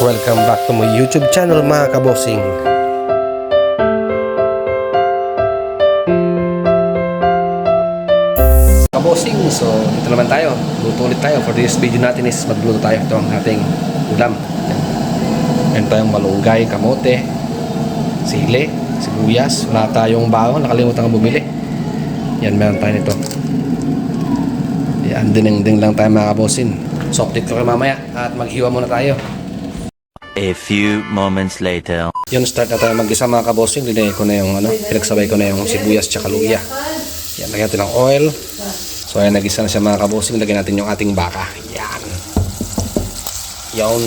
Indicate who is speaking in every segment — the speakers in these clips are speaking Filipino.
Speaker 1: Welcome back to my YouTube channel mga kabosing. Kabosing, so ito naman tayo. Luto ulit tayo. For this video natin is magluto tayo. Ito ang ating ulam. Meron tayong malunggay, kamote, sili, sibuyas. Wala tayong bawang. Nakalimutan kang bumili. Yan, meron tayo nito. Yan, dineng-ding lang tayo mga kabosing. So update ko kayo mamaya at maghiwa muna tayo.
Speaker 2: A few moments later.
Speaker 1: Yun, start na tayo mag-isa mga kabosing. Linay ko na yung ano, pinagsabay ko na yung sibuyas tsaka luya. Yan, lagyan natin ng oil. So, ayan, nag-isa na siya mga kabosing. Lagyan natin yung ating baka. Yan. Yan.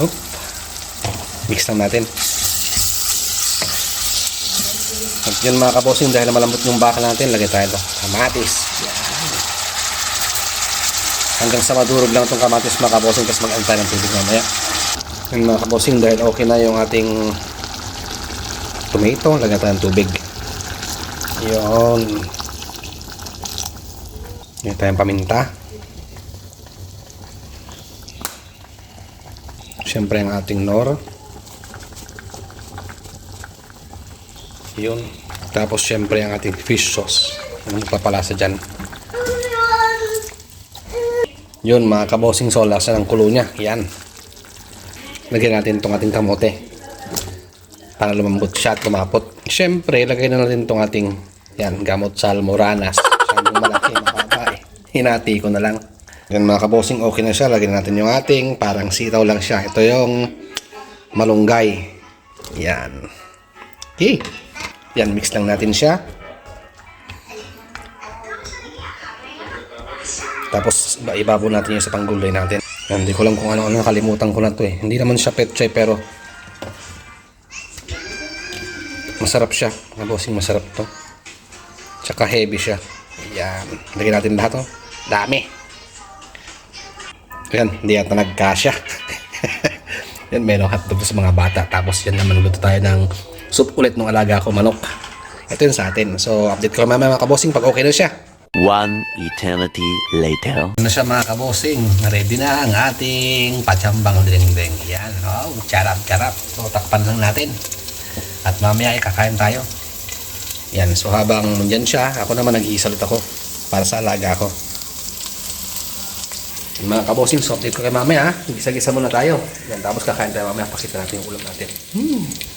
Speaker 1: Oop. Mix lang natin. At yun mga kabosing, dahil malambot yung baka natin, lagyan tayo ito. Kamatis. Yan. Hanggang sa madurog lang itong kamatis mga kabosing, tapos mag-antay ng tubig mamaya. Yun mga kabosing, dahil okay na yung ating tomato, lagyan tayo ng tubig. Yun. Lagyan tayong paminta. Siyempre ang ating nor. Yun. Tapos siyempre ang ating fish sauce. Ano magpapalasa dyan? Yun mga kabosing so lasa ng kulo niya. Yan. Lagyan natin itong ating kamote. Para lumambot siya at lumapot. Siyempre, lagay na natin itong ating yan, gamot sa almoranas. Masyadong malaki, mahaba eh. Hinati ko na lang. Yan mga kabosing, okay na siya. Lagyan natin yung ating, parang sitaw lang siya. Ito yung malunggay. Yan. Okay. Yan, mix lang natin siya. Tapos iba ibabo natin yung sa panggulay natin. Yan, Hindi ko lang kung ano-ano nakalimutan ko na to eh. Hindi naman siya petchay pero masarap siya. Mga bossing masarap to. Tsaka heavy siya. Yan. Lagyan natin lahat oh. Dami. Yan, hindi yata nagkasya. yan, meron hotdog sa mga bata. Tapos yan naman luto tayo ng soup ulit ng alaga ko manok. Ito yun sa atin. So, update ko mamaya mga kabosing pag okay na siya.
Speaker 2: One eternity later.
Speaker 1: Ano siya mga kabosing? Ready na ang ating pachambang ding-ding. Yan. Oh, charap-charap. So, takpan lang natin. At mamaya ay kakain tayo. Yan. So, habang nandyan siya, ako naman nag-iisalit ako para sa alaga ko. Mga kabosing, so update ko kay mamaya. Gisa-gisa muna tayo. Yan. Tapos kakain tayo mamaya. Pakita natin yung ulam natin. Hmm.